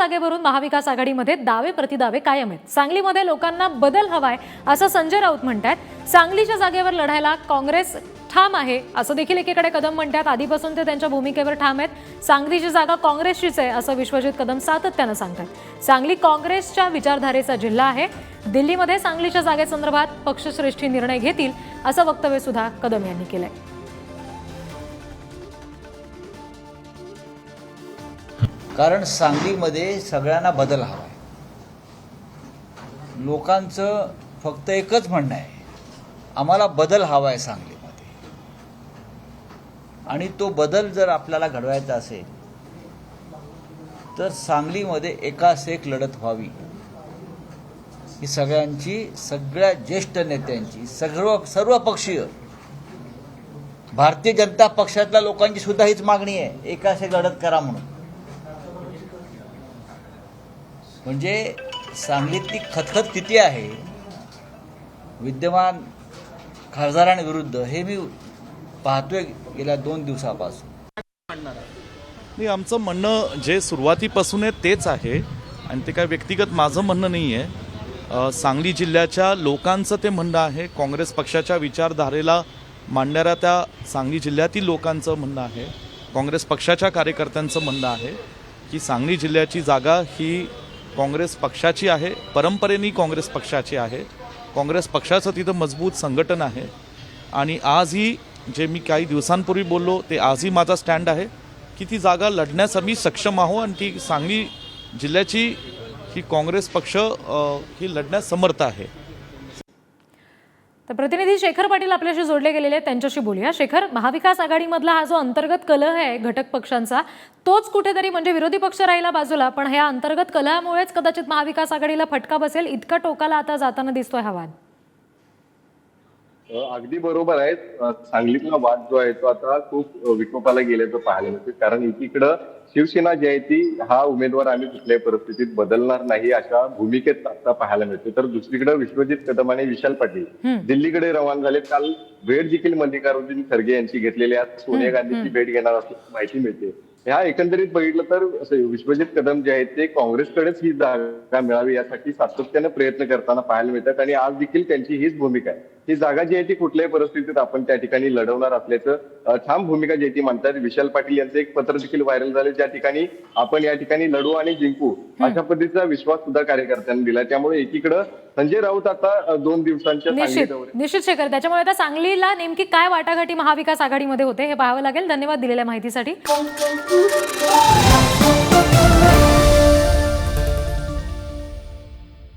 जागेवरून महाविकास आघाडीमध्ये दावे प्रतिदावे कायम आहेत. सांगलीमध्ये लोकांना बदल हवाय असं संजय राऊत म्हणतात सांगलीच्या जागेवर लढायला काँग्रेस ठाम आहे असं देखील एकीकडे कदम म्हणतात आधीपासून ते त्यांच्या भूमिकेवर ठाम आहेत. सांगलीची जागा काँग्रेसचीच आहे असं विश्वजित कदम सातत्यानं सांगतात सांगली काँग्रेसच्या विचारधारेचा जिल्हा आहे. दिल्लीमध्ये सांगलीच्या जागेसंदर्भात पक्षश्रेष्ठी निर्णय घेतील असं वक्तव्य सुद्धा कदम यांनी केलंय. कारण सांगलीमध्ये सगळ्यांना बदल हवा आहे. लोकांचं फक्त एकच म्हणणं आहे आम्हाला बदल हवा आहे सांगलीमध्ये. आणि तो बदल जर आपल्याला घडवायचा असेल तर सांगलीमध्ये एकास एक लढत व्हावी. ही सगळ्यांची सगळ्या ज्येष्ठ नेत्यांची सर्व सर्व पक्षीय भारतीय जनता पक्षातल्या लोकांची सुद्धा हीच मागणी आहे एकास एक लढत करा म्हणून. म्हणजे सांगलीतली खतखत किती आहे? विद्यमान खासदारांविरुद्ध हे मी पाहतोय गेल्या दोन दिवसापासून. नाही आमचं म्हणणं जे सुरुवातीपासून आहे तेच आहे. आणि ते काय व्यक्तिगत माझं म्हणणं नाही आहे. सांगली जिल्ह्याच्या लोकांचं ते म्हणणं आहे. काँग्रेस पक्षाच्या विचारधारेला मांडणाऱ्या त्या सांगली जिल्ह्यातील लोकांचं म्हणणं आहे. काँग्रेस पक्षाच्या कार्यकर्त्यांचं म्हणणं आहे की सांगली जिल्ह्याची जागा ही काँग्रेस पक्षाची आहे परंपरेने काँग्रेस पक्षाची आहे. काँग्रेस पक्षाचं तिथं मजबूत संघटन आहे. आणि आजही जे मी काही दिवसांपूर्वी बोललो ते आजही माझा स्टँड आहे. की ती जागा लढण्यास आम्ही सक्षम आहो आणि ती सांगली जिल्ह्याची ही काँग्रेस पक्ष ही लढण्यास समर्थ आहे. तर प्रतिनिधी शेखर पाटील आपल्याशी जोडले गेलेले आहेत त्यांच्याशी बोलूया. शेखर महाविकास आघाडीमधला हा जो अंतर्गत कलह आहे घटक पक्षांचा तोच कुठेतरी म्हणजे विरोधी पक्ष राहिला बाजूला पण ह्या अंतर्गत कलहामुळेच कदाचित महाविकास आघाडीला फटका बसेल इतका टोकाला आता जाताना दिसतोय हा वाद. अगदी बरोबर आहे. सांगलीतला वाद जो आहे तो आता खूप विकोपाला गेल्याचं पाहायला मिळते कारण एकीकडं शिवसेना जी आहे ती हा उमेदवार आम्ही कुठल्याही परिस्थितीत बदलणार नाही अशा भूमिकेत आता पाहायला मिळते तर दुसरीकडे विश्वजित कदम आणि विशाल पाटील दिल्लीकडे रवाना झाले काल भेट देखील मल्लिकार्जुन खरगे यांची घेतलेली आहे. सोनिया गांधीची भेट घेणार असल्याची माहिती मिळते. ह्या एकंदरीत बघितलं तर विश्वजित कदम जे आहेत ते काँग्रेसकडेच ही जागा मिळावी यासाठी सातत्यानं प्रयत्न करताना पाहायला मिळतात आणि आज देखील त्यांची हीच भूमिका आहे. ही जागा जी आहे ती कुठल्याही परिस्थितीत आपण त्या ठिकाणी लढवणार असल्याचं ठाम भूमिका जी आहे ती मानतात विशाल पाटील यांचं एक पत्र देखील व्हायरल झाले. ज्या ठिकाणी आपण या ठिकाणी लढू आणि जिंकू अशा पद्धतीचा विश्वास सुद्धा कार्यकर्त्यांनी दिला. त्यामुळे एकीकडं संजय राऊत आता दोन दिवसांच्या निश्चित निश्चित शेखर. त्याच्यामुळे आता सांगलीला नेमकी काय वाटाघाटी महाविकास आघाडीमध्ये होते हे पाहावं लागेल. धन्यवाद दिलेल्या माहितीसाठी.